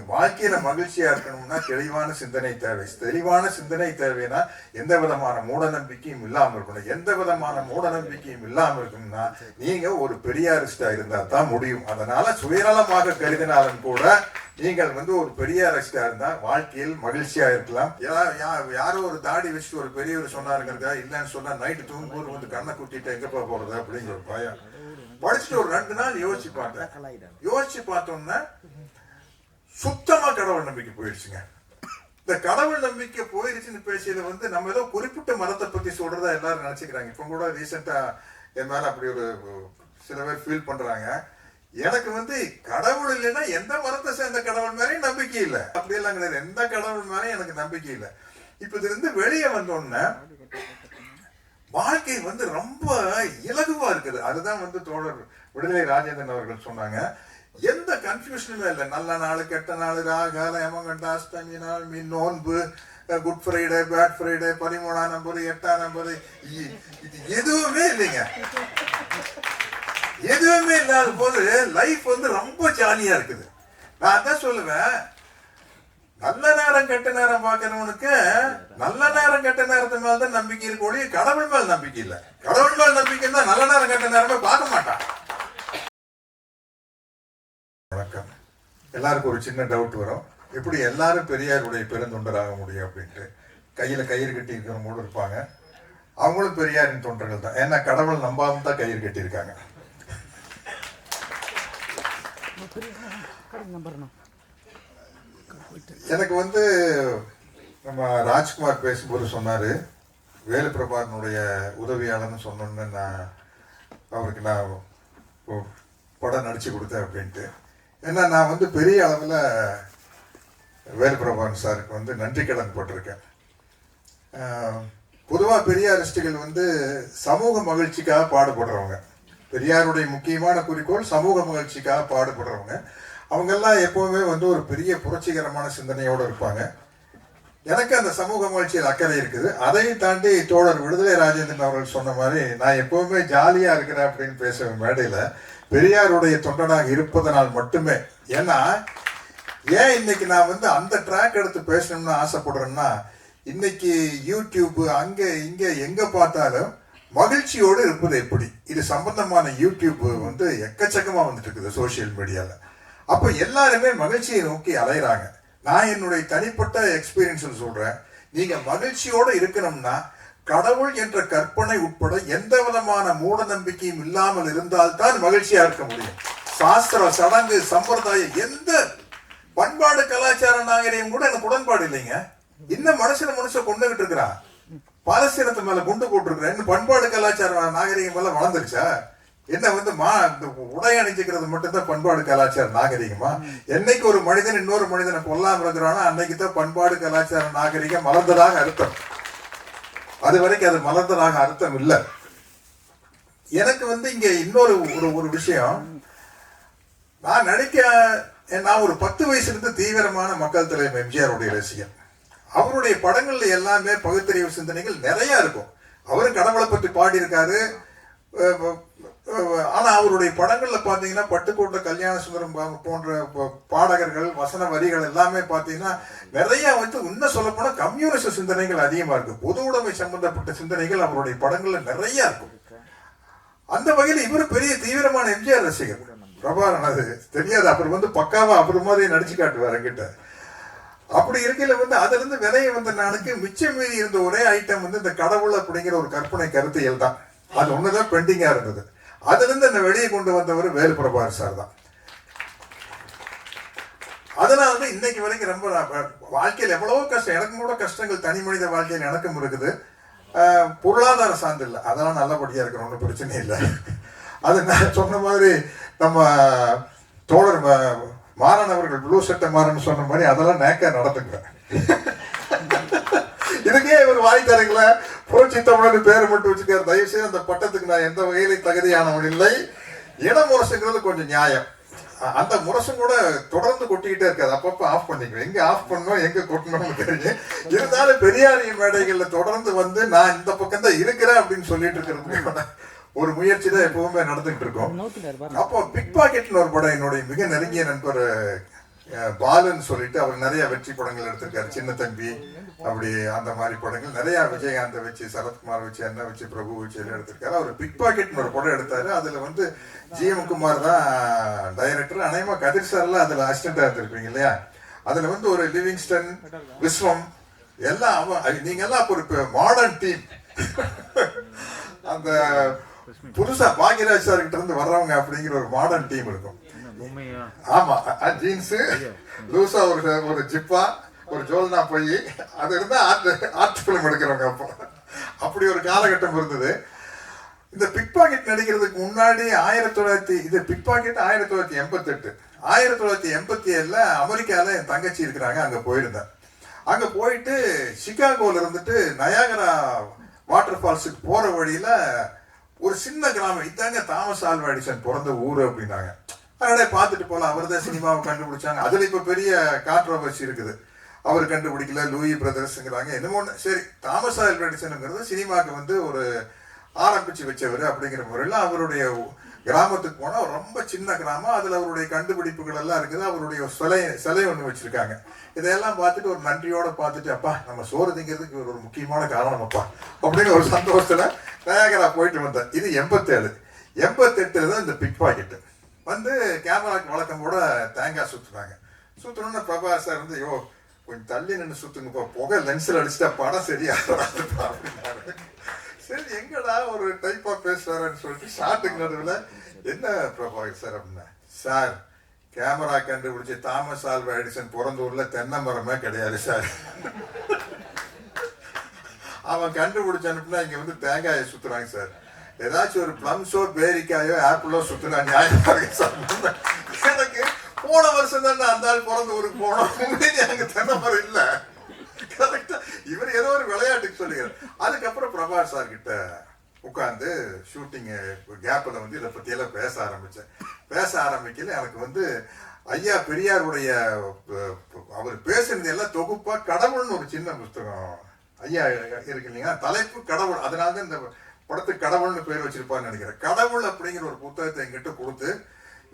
வாழ்க்கையில மகிழ்ச்சியா இருக்கணும்னா தெளிவான சிந்தனை தேவை. தெளிவான சிந்தனை தேவைன்னா எந்த விதமான மூட நம்பிக்கையும் இல்லாம இருக்கணும். எந்த விதமான மூட நம்பிக்கையும் இல்லாம இருக்கணும்னா நீங்க ஒரு பெரியாரிஸ்டா இருந்தா தான் முடியும். அதனால சுயநலமாக கருதினாலும் கூட நீங்கள் வந்து ஒரு பெரிய பெரியாரிஸ்டா இருந்தா வாழ்க்கையில் மகிழ்ச்சியா இருக்கலாம். யா- யாரோ ஒரு தாடி வச்சுட்டு ஒரு பெரியவர் சொன்னாருங்கிறதா இல்லைன்னு சொன்னா நைட்டு தூங்கும்போது வந்து கண்ணை குட்டிட்டு எங்கப்பா போறது அப்படிங்கிற ஒரு பயம். படிச்சுட்டு ஒரு ரெண்டு நாள் யோசிச்சு பார்த்தேன். யோசிச்சு பார்த்தோம்னா சுத்தமாக கடவுள் நம்பிக்கை போயிடுச்சுங்க. இந்த கடவுள் நம்பிக்கை போயிருச்சுன்னு பேசியது வந்து நம்ம ஏதோ குறிப்பிட்ட மதத்தை பற்றி சொல்கிறதா எல்லாரும் நினச்சிக்கிறாங்க. இப்போ கூட ரீசெண்டாக என் மேலே அப்படி ஒரு சில பேர் ஃபீல் பண்ணுறாங்க எனக்கு வந்து கடவுள் இல்லைன்னா எந்த மதத்தை சேர்ந்த கடவுள் மேலேயும் நம்பிக்கை இல்லை. அப்படியெல்லாம் கிடையாது. எந்த கடவுள் மேலேயும் எனக்கு நம்பிக்கை இல்லை. இப்போ இதுலேருந்து வெளியே வந்தோடனே வாழ்க்கை வந்து ரொம்ப இலகுவா இருக்குது. அதுதான் வந்து தோழர் விடுதலை ராஜேந்திரன் அவர்கள் சொன்னாங்க. எந்த கன்ஃபியூஷனுமே இல்லை. நல்ல நாள் கெட்ட நாள் ராகால யமகண்ட அஷ்டமி நாள் மின் நோன்பு குட் ஃப்ரைடே பேட் ஃப்ரைடே பதிமூணாம் நம்பர் எட்டாம் நம்பர். இது எதுவுமே இல்லைங்க. எதுவுமே இல்லாத போது லைஃப் வந்து ரொம்ப ஜாலியா இருக்குது. நான் அதான் சொல்லுவேன். நல்ல நேரம் கெட்ட நேரம் பார்க்கறவனுக்கு நல்ல நேரம் கெட்ட நேரத்து மேல தான் நம்பிக்கை இருக்கக்கூடிய கடவுள் மேல் நம்பிக்கை இல்லை. கடவுள் மேல் நம்பிக்கை இருந்தா நல்ல நேரம் கெட்ட நேரமே பார்க்க மாட்டான். வணக்கம். எல்லாருக்கும் ஒரு சின்ன டவுட் வரும். எப்படி எல்லாரும் பெரியாருடைய பெருந்தொண்டராக முடியும் அப்படின்ட்டு. கையில் கயிறு கட்டி இருக்கிறவங்களும் இருப்பாங்க. அவங்களும் பெரியாரின் தொண்டர்கள் தான். ஏன்னா கடவுள் நம்பாம தான் கயிறு கட்டியிருக்காங்க. எனக்கு வந்து நம்ம ராஜ்குமார் பேசும்போது சொன்னார். வேலுப்பிரபாரனுடைய உதவியாளர்னு சொன்னோன்னு நான் அவருக்கு நான் படம் நடிச்சு கொடுத்தேன் அப்படின்ட்டு. ஏன்னா நான் வந்து பெரிய அளவில் வேல்பிரபான் சாருக்கு வந்து நன்றி கடன் போட்டிருக்கேன். பொதுவாக பெரியாரிஸ்டுகள் வந்து சமூக மகிழ்ச்சிக்காக பாடுபடுறவங்க. பெரியாருடைய முக்கியமான குறிக்கோள் சமூக மகிழ்ச்சிக்காக பாடுபடுறவங்க. அவங்கெல்லாம் எப்போவுமே வந்து ஒரு பெரிய புரட்சிகரமான சிந்தனையோடு இருப்பாங்க. எனக்கு அந்த சமூக மகிழ்ச்சியில் அக்கறை இருக்குது. அதையும் தாண்டி தோழர் விடுதலை ராஜேந்திரன் அவர்கள் சொன்ன மாதிரி நான் எப்போவுமே ஜாலியாக இருக்கிறேன் அப்படின்னு பேசுவேன் மேடையில். பெரியாருடைய தொண்டனாக இருப்பதனால் மட்டுமே. ஏன்னா ஏன் இன்னைக்கு நான் வந்து அந்த ட்ராக் எடுத்து பேசணும்னு ஆசைப்படுறேன்னா இன்னைக்கு யூடியூப் அங்கே இங்கே எங்கே பார்த்தாலும் மகிழ்ச்சியோடு இருப்பது எப்படி? இது சம்பந்தமான யூடியூப் வந்து எக்கச்சக்கமாக வந்துட்டு இருக்குது சோஷியல் மீடியாவில் அப்போ எல்லாருமே மகிழ்ச்சியை நோக்கி அலையிறாங்க. நான் என்னுடைய தனிப்பட்ட எக்ஸ்பீரியன்ஸ் சொல்கிறேன் நீங்கள் மகிழ்ச்சியோடு இருக்கணும்னா கடவுள் என்ற கற்பனை உட்பட எந்த விதமான மூட நம்பிக்கையும் இல்லாமல் இருந்தால்தான் மகிழ்ச்சியா இருக்க முடியும். சாஸ்திர சடங்கு சம்பிரதாயம் எந்த பண்பாடு கலாச்சார நாகரிகம் கூட எனக்கு உடன்பாடு இல்லைங்க. இன்னும் மனுஷன மனுஷன் கொண்டுகிட்டு இருக்கிறான் பாலஸ்தீனத்து மேல குண்டு போட்டிருக்கிறேன் இன்னும் பண்பாடு கலாச்சார நாகரிகம் எல்லாம் வளர்ந்துருச்சா? என்ன வந்து மா இந்த உடை அணிஞ்சுக்கிறது மட்டும்தான் பண்பாடு கலாச்சார நாகரிகமா? என்னைக்கு ஒரு மனிதன் இன்னொரு மனிதனை கொல்லாம இருக்கிறானோ அன்னைக்கு தான் பண்பாடு கலாச்சார நாகரிகம் மலர்ந்ததாக அர்த்தம். அது வரைக்கும் அது மலர்ந்ததாக அர்த்தம் இல்லை. எனக்கு வந்து இங்க இன்னொரு ஒரு ஒரு விஷயம். நான் நடிக்க நான் ஒரு பத்து வயசுலேருந்து தீவிரமான மக்கள் தலைவர் எம்ஜிஆருடைய ரசிகன். அவருடைய படங்கள்ல எல்லாமே பகுத்தறிவு சிந்தனைகள் நிறைய இருக்கும். அவரும் கடவுளை பற்றி பாடியிருக்காரு. ஆனால் அவருடைய படங்களில் பார்த்தீங்கன்னா பட்டுக்கோட்டை கல்யாண சுந்தரம் போன்ற பாடகர்கள் வசன வரிகள் எல்லாமே பார்த்தீங்கன்னா நிறைய வந்து இன்னும் சொல்லப்போனால் கம்யூனிஸ்ட் சிந்தனைகள் அதிகமாக இருக்கு. பொது உடைமை சம்பந்தப்பட்ட சிந்தனைகள் அவருடைய படங்களில் நிறைய இருக்கும். அந்த வகையில் இவரு பெரிய தீவிரமான எம்ஜிஆர் ரசிகர். பிரபாரன் அது தெரியாது. அப்புறம் வந்து பக்காவா அப்புறம் மாதிரி நடிச்சு காட்டுவார் என்கிட்ட. அப்படி இருக்கையில் வந்து அதுலேருந்து விதையை விதைய வந்த நாளுக்கு மிச்சம் மீதி இருந்த ஒரே ஐட்டம் வந்து இந்த கடவுள் அப்படிங்கிற ஒரு கற்பனை கருத்தியல் தான். அது ஒன்று தான் பெண்டிங்காக இருந்தது. அதிலிருந்து இருந்து வெளியே கொண்டு வந்தவர் வேலு பிரபாகர் சார் தான். அதனால வந்து இன்னைக்கு வரைக்கும் ரொம்ப வாழ்க்கையில் எவ்வளவோ கஷ்டம் எனக்கும் கூட கஷ்டங்கள் தனி மனித வாழ்க்கையில் எனக்கும் இருக்குது. பொருளாதார சார்ந்து இல்லை. அதெல்லாம் நல்லபடியாக இருக்கிற ஒன்றும் பிரச்சனை இல்லை. அது நான் சொன்ன மாதிரி நம்ம தோழர் மாறன் அவர்கள் ப்ளூ சட்டை மாறன் சொன்ன மாதிரி அதெல்லாம் நேக்கா நடந்துக்கிறேன் இதுக்கே இவர் வாய் தரங்கள புரட்சி தமிழர் பேர் மட்டும் வச்சுக்காரு. தயவு செய்து அந்த பட்டத்துக்கு நான் எந்த வகையிலும் தகுதியானவன் இல்லை. இட முரசுங்கிறது கொஞ்சம் நியாயம். அந்த முரசும் கூட தொடர்ந்து கொட்டிக்கிட்டே இருக்காது. அப்பப்போ ஆஃப் பண்ணிக்கணும் எங்க ஆஃப் பண்ணணும் எங்க கொட்டணும்னு தெரியும். இருந்தாலும் பெரியாரின் மேடைகள்ல தொடர்ந்து வந்து நான் இந்த பக்கம் தான் இருக்கிறேன் அப்படின்னு சொல்லிட்டு இருக்கிறது ஒரு முயற்சி தான் எப்பவுமே நடந்துகிட்டு இருக்கோம். அப்போ பிக் பாக்கெட்னு ஒரு படம் என்னுடைய மிக நெருங்கிய நண்பர் பாலுன்னு சொல்லிட்டு அவர் நிறைய வெற்றி படங்கள் எடுத்திருக்காரு. சின்ன தம்பி அப்படி அந்த மாதிரி படங்கள். நிறைய விஜயகாந்தை வச்சு சரத்குமார் வச்சு என்ன வச்சு பிரபு வச்சு எல்லாம் எடுத்திருக்காரு. அவர் பிக் பாக்கெட்னு ஒரு படம் எடுத்தாரு. அதுல வந்து ஜிஎம் குமார் தான் டைரக்டர் அநேகமா கதிர் சார்லாம் அதுல அசிஸ்டண்டா இருந்திருப்பீங்க இல்லையா? அதுல வந்து ஒரு லிவிங்ஸ்டன் விஸ்வம் எல்லாம் அவன் நீங்க எல்லாம் அப்ப ஒரு மாடர்ன் டீம் அந்த புதுசா பாக்யராஜ் சார் கிட்ட இருந்து வர்றவங்க அப்படிங்கிற ஒரு மாடர்ன் டீம் இருக்கும். ஆமா. ஜீன்ஸ் லூசா ஒரு ஒரு ஜிப்பா ஒரு ஜோல்னா போய் அது இருந்தால் ஆர்ட் ஆர்ட் ஃபிலிம் எடுக்கிறவங்க அப்போ. அப்படி ஒரு காலகட்டம் இருந்தது. இந்த பிக் பாக்கெட் நடிக்கிறதுக்கு முன்னாடி ஆயிரத்தி தொள்ளாயிரத்தி இது பிக் பாக்கெட் ஆயிரத்தி தொள்ளாயிரத்தி எண்பத்தெட்டு. ஆயிரத்தி தொள்ளாயிரத்தி எண்பத்தி ஏழில் அமெரிக்காவில் என் தங்கச்சி இருக்கிறாங்க அங்கே போயிருந்தேன். அங்கே போயிட்டு சிகாகோவில் இருந்துட்டு நயாகரா வாட்டர் ஃபால்ஸுக்கு போகிற வழியில் ஒரு சின்ன கிராமம் இதாங்க தாமஸ் ஆல்வாடிசன் பிறந்த ஊர் அப்படின்னாங்க. அதனால பார்த்துட்டு போகலாம் அவர் தான் சினிமாவை கண்டுபிடிச்சாங்க. அதில் இப்போ பெரிய கான்ட்ரவர்சி இருக்குது. அவர் கண்டுபிடிக்கல லூயி பிரதர்ஸ்ங்கிறாங்க என்னமோ ஒன்று சரி தாமஸ் ஆல் எடிசனுங்கிறது சினிமாவுக்கு வந்து ஒரு ஆரம்பிச்சு வச்சவர் அப்படிங்கிற முறையில் அவருடைய கிராமத்துக்கு போனால் ரொம்ப சின்ன கிராமம். அதில் அவருடைய கண்டுபிடிப்புகள் எல்லாம் இருக்குது. அவருடைய சிலை சிலை ஒன்று வச்சுருக்காங்க. இதையெல்லாம் பார்த்துட்டு ஒரு நன்றியோடு பார்த்துட்டு அப்பா நம்ம சோறு திங்கிறதுக்கு ஒரு முக்கியமான காரணம் அப்பா அப்படின்னு ஒரு சந்தோஷத்தில் நயாகரா போயிட்டு வந்தேன் இது எண்பத்தேழு. எண்பத்தெட்டு தான் இந்த பிக் பாக்கெட்டு வந்து கேமராக்கு வழக்கம் கூட தேங்காய் சுற்றுனாங்க சுற்றுனோன்னு பிரபா சார் வந்து யோ கொஞ்சம் தள்ளி நின்று சுத்துங்கப்பா புகை லென்ஸில் அடிச்சுட்டா படம் சரியா வராதுப்பா சரி எங்கடா ஒரு டைப்பாக பேசுறாருன்னு சொல்லிட்டு ஷார்ட்டுக்கு நடுவில் என்ன பிரபாகர் சார் அப்படின்னா சார் கேமரா கண்டுபிடிச்ச தாமஸ் ஆல்வா எடிசன் பிறந்த ஊரில் தென்னை மரமே கிடையாது சார். அவன் கண்டுபிடிச்ச அனுப்புனா இங்கே வந்து தேங்காயை சுற்றுறாங்க சார். ஏதாச்சும் ஒரு ப்ளம்ஸோ பேரிக்காயோ ஆப்பிளோ சுத்துனா நியாயமா சார். போன வருஷம் தான் அந்த ஆள் பிறந்த ஊருக்கு போனோம். அங்க தென்னமரம் இல்ல. கரெக்டா இவர் ஏதோ ஒரு விளையாட்டுக்கு சொல்லுகிறார் அதுக்கப்புறம் பிரபாஸ் சார் கிட்ட உட்காந்து ஷூட்டிங் கேப்பில் வந்து இதை பத்தி எல்லாம் பேச ஆரம்பிச்சேன். பேச ஆரம்பிக்கல எனக்கு வந்து ஐயா பெரியாருடைய அவர் பேசுனது எல்லாம் தொகுப்பா கடவுள்னு ஒரு சின்ன புஸ்தகம். ஐயா இருக்கு இல்லைங்களா? தலைப்பு கடவுள். அதனால தான் இந்த படத்துக்கு கடவுள்னு பேர் வச்சிருப்பான்னு நினைக்கிறேன். கடவுள் அப்படிங்கிற ஒரு புத்தகத்தை என்கிட்ட கொடுத்து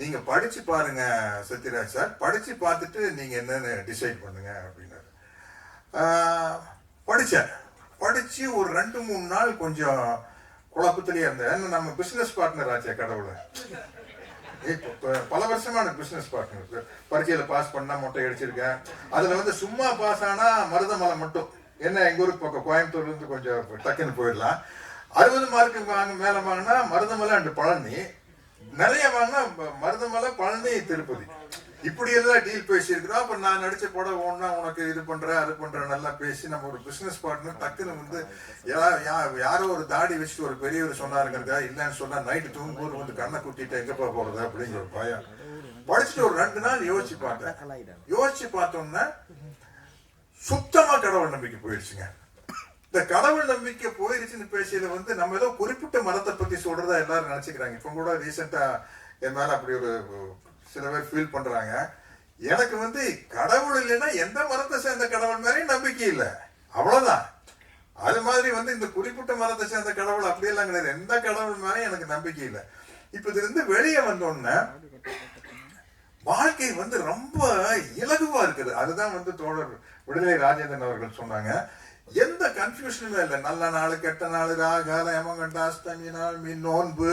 நீங்க படிச்சு பாருங்க சத்யராஜ் சார். படிச்சு பார்த்துட்டு நீங்க என்னன்னு டிசைட் பண்ணுங்க அப்படின்னாரு. படித்தேன் படித்து படிச்சு ஒரு ரெண்டு மூணு நாள் கொஞ்சம் குழப்பத்திலேயே இருந்தேன் ஏன்னா நம்ம பிசினஸ் பார்ட்னர் ஆச்சே கடவுளை. இப்போ பல வருஷமான பிசினஸ் பார்ட்னர் பரீட்சையில பாஸ் பண்ணா மொட்டை அடிச்சிருக்கேன். அதுல வந்து சும்மா பாஸ் ஆனா மருதமலை மட்டும். என்ன எங்க ஊருக்கு பக்கம்? கோயம்புத்தூர்ல இருந்து கொஞ்சம் டக்குன்னு போயிடலாம். அறுபது மார்க்கு வாங்க மேல வாங்கினா மருதமலை அண்டு பழனி. நிறைய வாங்கினா ம- மருதமலை பழனி திருப்பதி. இப்படி எல்லாம் டீல் பேசியிருக்கிறோம். அப்ப நான் நடிச்ச படம் ஒன்னா உனக்கு இது பண்றேன் அது பண்றேன் நல்லா பேசி நம்ம ஒரு பிசினஸ் பார்ட்னர் டக்குன்னு வந்து யா- யா- யாரோ ஒரு தாடி வச்சுட்டு ஒரு பெரியவர் சொன்னாருங்கிறதா இல்லைன்னு சொன்னா நைட்டு தூங்கும்போது வந்து கண்ணை குத்திட்டு எங்கப்பா போறது அப்படிங்கிற ஒரு பயம். படிச்சுட்டு ஒரு ரெண்டு நாள் யோசிச்சு பார்த்தேன். யோசிச்சு பார்த்தோம்னா சுத்தமா கடவுள் நம்பிக்கை போயிடுச்சுங்க. இந்த கடவுள் நம்பிக்கை போயிருச்சுன்னு பேசியது வந்து நம்ம ஏதோ குறிப்பிட்ட மதத்தை பத்தி சொல்றதா எல்லாரும் நினைச்சுக்கிறாங்க. இப்போ கூட ரீசெண்டா என் மேல அப்படி ஒரு சில பேர் ஃபீல் பண்றாங்க. எனக்கு வந்து கடவுள் இல்லைன்னா எந்த மதத்தை சேர்ந்த கடவுள் மேலேயும் நம்பிக்கை இல்லை. அவ்வளவுதான். அது மாதிரி வந்து இந்த குறிப்பிட்ட மதத்தை சேர்ந்த கடவுள் அப்படியெல்லாம் கிடையாது. எந்த கடவுள் மேலே எனக்கு நம்பிக்கை இல்லை. இப்ப இதுல இருந்து வெளியே வந்தோடனே வாழ்க்கை வந்து ரொம்ப இலகுவா இருக்குது. அதுதான் வந்து தோழர் விடுதலை ராஜேந்திரன் அவர்கள் சொன்னாங்க. எந்த கன்ஃபியூஷனுமே இல்லை. நல்ல நாள் கெட்ட நாள் ராகால யமகண்ட அஷ்டமி நாள் மீன் நோன்பு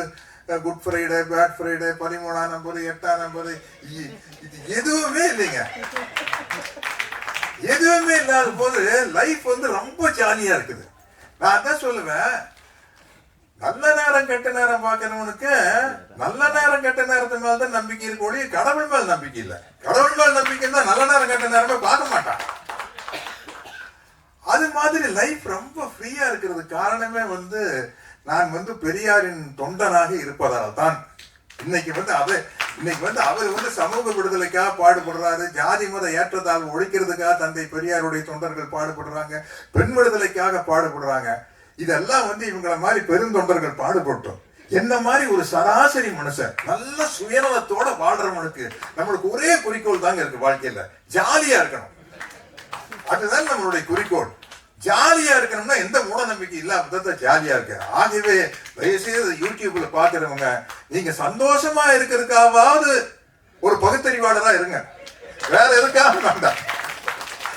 குட் ஃப்ரைடே பேட் ஃப்ரைடே பதிமூணாம் நம்பர் எட்டாம் நம்பர். இது எதுவுமே இல்லைங்க. எதுவுமே இல்லாத போது லைஃப் வந்து ரொம்ப ஜாலியா இருக்குது. நான் அதான் சொல்லுவேன். நல்ல நேரம் கெட்ட நேரம் பார்க்கறவனுக்கு நல்ல நேரம் கெட்ட நேரத்து மேல தான் நம்பிக்கை இருக்கு ஒழிய கடவுள் மேல் நம்பிக்கை இல்லை. கடவுள் மேல் நம்பிக்கை இருந்தால் நல்ல நேரம் கெட்ட நேரமே பார்க்க மாட்டான். மாதிரி லைஃப் ரொம்ப ஃப்ரீயா இருக்கிறது காரணமே வந்து நான் வந்து பெரியாரின் தொண்டனாக இருப்பதால் தான். இன்னைக்கு வந்து அவர் இன்னைக்கு வந்து அவர் வந்து சமூக விடுதலைக்காக பாடுபடுறாரு ஜாதி மத ஏற்றத்தாழ்வு ஒழிக்கிறதுக்காக தந்தை பெரியாருடைய தொண்டர்கள் பாடுபடுறாங்க பெண் விடுதலைக்காக பாடுபடுறாங்க. இதெல்லாம் வந்து இவங்கள மாதிரி பெருந்தொண்டர்கள் பாடுபட்டோம். என்ன மாதிரி ஒரு சராசரி மனுஷன் நல்ல சுயநலத்தோட வாழ்றவனுக்கு நம்மளுக்கு ஒரே குறிக்கோள் தாங்க இருக்கு வாழ்க்கையில. ஜாலியா இருக்கணும். அதுதான் நம்மளுடைய குறிக்கோள். ஜாலியா இருக்கணும்னா எந்த மூட நம்பிக்கை இல்லாம ஜாலியா இருக்கு. ஆகவே தயவுசெய்து யூடியூப்ல பாக்குறவங்க நீங்க சந்தோஷமா இருக்கிறதுக்காவது ஒரு பகுத்தறிவாளரா இருங்க. வேற எதுக்காக வேண்டாம்.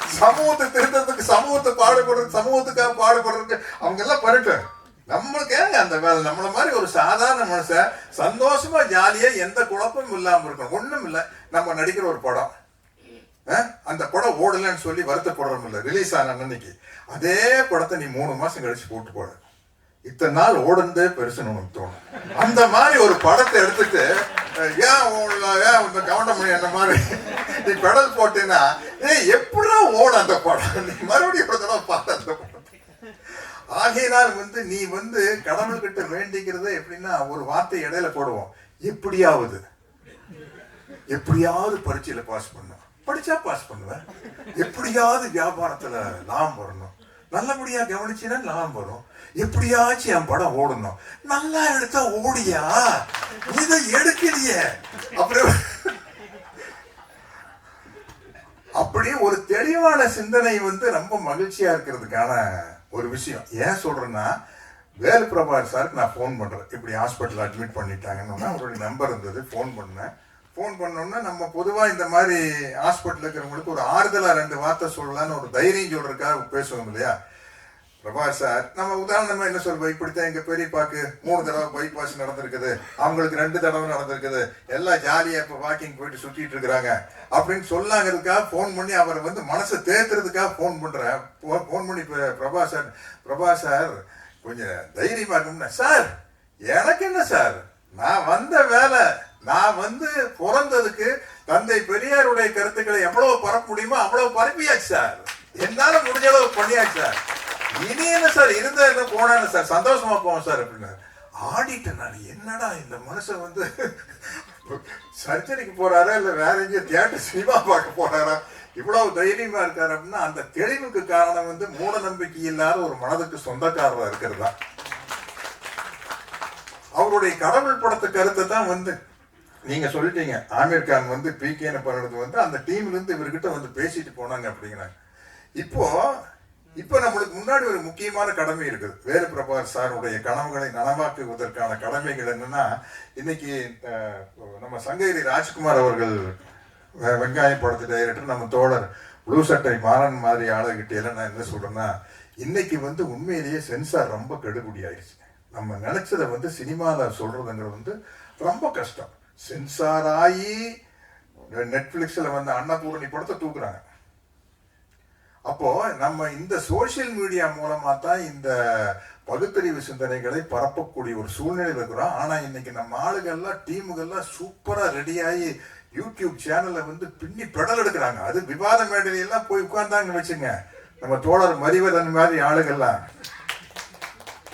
சமூகத்தை திருத்தத்துக்கு சமூகத்தை பாடுபடுறது சமூகத்துக்காக பாடுபடுறதுக்கு அவங்க எல்லாம் பண்ணட்டும் நம்மளுக்கு ஏங்க அந்த வேலை? நம்மள மாதிரி ஒரு சாதாரண மனுஷன் சந்தோஷமா ஜாலியா எந்த குழப்பமும் இல்லாம இருக்கணும். ஒண்ணும் இல்லை நம்ம நடிக்கிற ஒரு படம். அந்த படம் ஓடலன்னு சொல்லி வருத்தப்படுறோம் இல்லை. ரிலீஸ் ஆன அன்னைக்கு. அதே படத்தை நீ மூணு மாசம் கழிச்சு போட்டு போட. இத்தனை நாள் ஓடுனதே பெருசுன்னு உனக்கு தோணும். அந்த மாதிரி ஒரு படத்தை எடுத்துட்டு ஏன் ஏன் இந்த கவுண்டமணி அந்த மாதிரி நீ பெடல் போட்டீங்கன்னா ஏய் எப்படா ஓடும் அந்த படம்? நீ மறுபடியும் ஒரு தடவை பார்த்த அந்த படம் ஆகையினால் வந்து நீ வந்து கடவுள்கிட்ட வேண்டிக்கிறத எப்படின்னா ஒரு வார்த்தை இடையில போடுவோம். எப்படியாவது. எப்படியாவது பரீட்சையில பாஸ் பண்ணும் படிச்சா பாஸ் பண்ணுவேன். எப்படியாவது வியாபாரத்துல லாபம் வரணும். நல்லபடியா கவனிச்சுன்னா லாபம் வரும். எப்படியாச்சும் என் படம் ஓடணும். நல்லா எடுத்தா ஓடியா? இதை எடுக்கலையே. அப்புறம் அப்படி ஒரு தெளிவான சிந்தனை வந்து ரொம்ப மகிழ்ச்சியா இருக்கிறதுக்கான ஒரு விஷயம். ஏன் சொல்றேன்னா வேலு பிரபாகர் சாருக்கு நான் ஃபோன் பண்றேன். இப்படி ஹாஸ்பிட்டல் அட்மிட் பண்ணிட்டாங்கன்னு அவருடைய நம்பர் இருந்தது. ஃபோன் பண்ணேன். ஃபோன் பண்ணோம்னா நம்ம பொதுவாக இந்த மாதிரி ஹாஸ்பிட்டல் இருக்கிறவங்களுக்கு ஒரு ஆறுதலாக ரெண்டு வார்த்தை சொல்லலாம்னு ஒரு தைரியம் சொல்றதுக்காக பேசுவோம் இல்லையா? பிரபா சார் நம்ம உதாரணமாக என்ன சொல்வோம் இப்படித்தான் எங்கள் பெரியப்பாக்கு மூணு தடவை பைபாஸ் நடந்திருக்குது. அவங்களுக்கு ரெண்டு தடவை நடந்திருக்குது. எல்லாம் ஜாலியாக இப்போ வாக்கிங் போயிட்டு சுற்றிட்டு இருக்கிறாங்க. அப்படின்னு சொல்லாங்கிறதுக்காக ஃபோன் பண்ணி அவரை வந்து மனசை தேத்துறதுக்காக ஃபோன் பண்ணுறேன் ஃபோன் பண்ணி இப்போ பிரபா சார் பிரபா சார் கொஞ்சம் தைரியமாக இருக்கும்னா சார் எனக்கு என்ன சார் நான் வந்த வேலை. நான் வந்து பிறந்ததுக்கு தந்தை பெரியாருடைய கருத்துக்களை எவ்வளவு பரப்ப முடியுமோ அவ்வளவு பரப்பியாச்சு சார். என்னால முடிஞ்ச அளவு பண்ணியாச்சு சார். இனி என்ன சார்? இருந்தா என்ன போனா சார். சந்தோஷமா போவோம் சார் அப்படின்னாரு. ஆடிட்டேன் நான். என்னடா இந்த மனுஷன் வந்து சர்ஜரிக்கு போறாரா இல்ல வேற எங்கேயும் தியேட்டர் சினிமா பார்க்க போறாரா? இவ்வளவு தைரியமா இருக்காரு அப்படின்னா அந்த தெளிவுக்கு காரணம் வந்து மூட நம்பிக்கை இல்லாத ஒரு மனதுக்கு சொந்தக்காரரா இருக்கிறதா. அவருடைய கடவுள் படத்து கருத்தை தான் வந்து நீங்க சொல்லிட்டீங்க. ஆமீர் கான் வந்து பிகேன்னு பண்ணுறது வந்து அந்த டீம்ல இருந்து இவர்கிட்ட வந்து பேசிட்டு போனாங்க அப்படிங்கிறாங்க. இப்போ இப்போ நம்மளுக்கு முன்னாடி ஒரு முக்கியமான கடமை இருக்குது. வேலு பிரபாகர் சாருடைய கனவுகளை நனவாக்குவதற்கான கடமைகள் என்னன்னா இன்னைக்கு நம்ம சங்ககிரி ராஜ்குமார் அவர்கள் வெங்காயம் படத்து டைரக்டர் நம்ம தோழர் ப்ளூ சட்டை மாறன் மாதிரி ஆளுகிட்ட எல்லாம் நான் என்ன சொல்றேன்னா இன்னைக்கு வந்து உண்மையிலேயே சென்சார் ரொம்ப கெடுபடி ஆயிடுச்சு நம்ம நினைச்சதை வந்து சினிமாவில் சொல்றதுங்கிறது வந்து ரொம்ப கஷ்டம். சென்சார் ஆகி நெட்ஃப்ளிக்ஸில் வந்து அன்னபூரணி படத்தை தூக்குறாங்க. அப்போ நம்ம இந்த சோஷியல் மீடியா மூலமாக தான் இந்த பகுத்தறிவு சிந்தனைகளை பரப்பக்கூடிய ஒரு சூழ்நிலை இருக்கிறோம். ஆனால் இன்னைக்கு நம்ம ஆளுகள்லாம் டீமுகள்லாம் சூப்பராக ரெடியாகி யூடியூப் சேனலை வந்து பின்னி பெடல் எடுக்கிறாங்க. அது விவாத மேடையிலாம் போய் உட்கார்ந்தாங்க வச்சுங்க. நம்ம தோழர் மறிவதன் மாதிரி ஆளுகள்லாம்.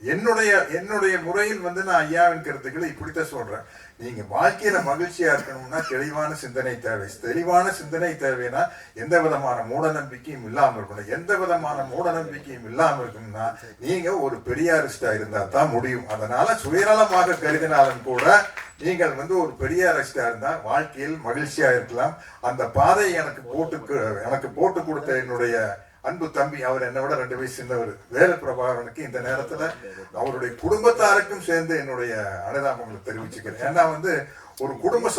என்னுடைய என்னுடைய முறையில் வந்து நான் ஐயாவின் கருத்துக்களை இப்படித்தான் சொல்றேன். நீங்க வாழ்க்கையில மகிழ்ச்சியா இருக்கணும்னா தெளிவான சிந்தனை தேவை. தெளிவான சிந்தனை தேவைன்னா எந்த விதமான மூட நம்பிக்கையும் இல்லாம இருக்கணும். எந்த விதமான மூட நம்பிக்கையும் இல்லாம இருக்கணும்னா நீங்க ஒரு பெரியாரிஸ்டா இருந்தா தான் முடியும். அதனால சுயநலமாக கருதினாலும் கூட நீங்கள் வந்து ஒரு பெரியாரிஸ்டா இருந்தா வாழ்க்கையில் மகிழ்ச்சியா இருக்கலாம். அந்த பாதை எனக்கு போட்டு எனக்கு போட்டு கொடுத்த என்னுடைய அன்பு தம்பி அவர் என்னை விட ரெண்டு வயசு சின்னவர். வேலு பிரபாகரனுக்கு இந்த நேரத்துல அவருடைய குடும்பத்தாருக்கும் சேர்ந்து என்னுடைய அனுதாபங்களை தெரிவிச்சுக்கிறேன். ஏன்னா வந்து ஒரு குடும்ப